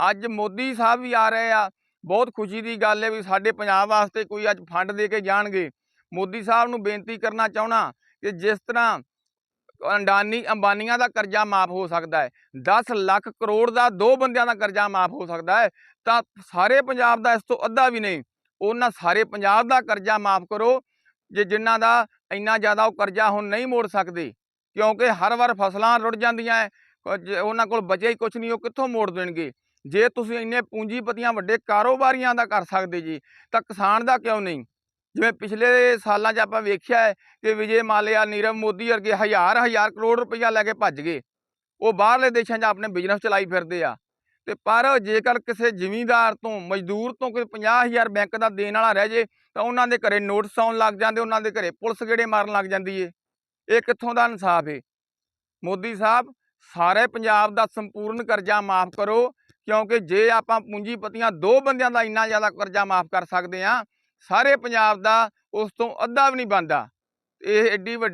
ਅੱਜ ਮੋਦੀ ਸਾਹਿਬ ਵੀ ਆ ਰਹੇ ਆ। ਬਹੁਤ ਖੁਸ਼ੀ ਦੀ ਗੱਲ ਹੈ ਵੀ ਸਾਡੇ ਪੰਜਾਬ ਵਾਸਤੇ ਕੋਈ ਅੱਜ ਫੰਡ ਦੇ ਕੇ ਜਾਣਗੇ। ਮੋਦੀ ਸਾਹਿਬ ਨੂੰ ਬੇਨਤੀ ਕਰਨਾ ਚਾਹਣਾ ਕਿ ਜਿਸ ਤਰ੍ਹਾਂ ਅੰਡਾਨੀ, ਅੰਬਾਨੀਆਂ ਦਾ ਕਰਜ਼ਾ ਮਾਫ ਹੋ ਸਕਦਾ ਹੈ 10 ਲੱਖ ਕਰੋੜ ਦਾ ਦੋ ਬੰਦਿਆਂ ਦਾ ਕਰਜ਼ਾ ਮਾਫ ਹੋ ਸਕਦਾ ਹੈ ਤਾਂ ਸਾਰੇ ਪੰਜਾਬ ਦਾ ਇਸ ਤੋਂ ਅੱਧਾ ਵੀ ਨਹੀਂ, ਉਹਨਾਂ ਸਾਰੇ ਪੰਜਾਬ ਦਾ ਕਰਜ਼ਾ ਮਾਫ ਕਰੋ, ਜੇ ਜਿਨ੍ਹਾਂ ਦਾ ਇੰਨਾ ਜ਼ਿਆਦਾ ਉਹ ਕਰਜ਼ਾ ਹੁਣ ਨਹੀਂ ਮੋੜ ਸਕਦੇ, ਕਿਉਂਕਿ ਹਰ ਵਾਰ ਫਸਲਾਂ ਰੁੜ ਜਾਂਦੀਆਂ ਹੈ ਕੁਝ ਉਹਨਾਂ ਕੋਲ ਬਚਿਆ ਹੀ ਕੁਝ ਨਹੀਂ, ਉਹ ਕਿੱਥੋਂ ਮੋੜ ਦੇਣਗੇ? ਜੇ ਤੁਸੀਂ ਇੰਨੇ ਪੂੰਜੀਪਤੀਆਂ ਵੱਡੇ ਕਾਰੋਬਾਰੀਆਂ ਦਾ ਕਰ ਸਕਦੇ ਜੀ, ਤਾਂ ਕਿਸਾਨ ਦਾ ਕਿਉਂ ਨਹੀਂ? ਜਿਵੇਂ ਪਿਛਲੇ ਸਾਲਾਂ 'ਚ ਆਪਾਂ ਵੇਖਿਆ ਹੈ ਕਿ ਵਿਜੇ ਮਾਲਿਆ, ਨੀਰਵ ਮੋਦੀ ਵਰਗੇ ਹਜ਼ਾਰ ਹਜ਼ਾਰ ਕਰੋੜ ਰੁਪਈਆ ਲੈ ਕੇ ਭੱਜ ਗਏ। ਉਹ ਬਾਹਰਲੇ ਦੇਸ਼ਾਂ 'ਚ ਆਪਣੇ ਬਿਜ਼ਨਸ ਚਲਾਈ ਫਿਰਦੇ ਆ। ਤੇ ਪਰ ਜੇਕਰ ਕਿਸੇ ਜ਼ਿਮੀਂਦਾਰ ਤੋਂ, ਮਜ਼ਦੂਰ ਤੋਂ ਕੋਈ 50000 ਬੈਂਕ ਦਾ ਦੇਣ ਵਾਲਾ ਰਹਿ ਜੇ, ਤਾਂ ਉਹਨਾਂ ਦੇ ਘਰੇ ਨੋਟਿਸ ਆਉਣ ਲੱਗ ਜਾਂਦੇ, ਉਹਨਾਂ ਦੇ ਘਰੇ ਪੁਲਿਸ ਗੇੜੇ ਮਾਰਨ ਲੱਗ ਜਾਂਦੀ ਏ। ਇਹ ਕਿੱਥੋਂ ਦਾ ਇਨਸਾਫ ਏ? ਮੋਦੀ ਸਾਹਿਬ, ਸਾਰੇ ਪੰਜਾਬ ਦਾ ਸੰਪੂਰਨ ਕਰਜ਼ਾ ਮਾਫ ਕਰੋ ਕਿਉਂਕਿ ਜੇ ਆਪਾਂ ਪੂੰਜੀਪਤੀਆਂ ਦੋ ਬੰਦਿਆਂ ਦਾ ਇੰਨਾ ਜ਼ਿਆਦਾ ਕਰਜ਼ਾ ਮਾਫ ਕਰ ਸਕਦੇ ਆ ਸਾਰੇ ਪੰਜਾਬ ਦਾ ਉਸ ਤੋਂ ਅੱਧਾ ਵੀ ਨਹੀਂ ਬਣਦਾ। ਇਹ ਐਡੀ ਵੱਡੀ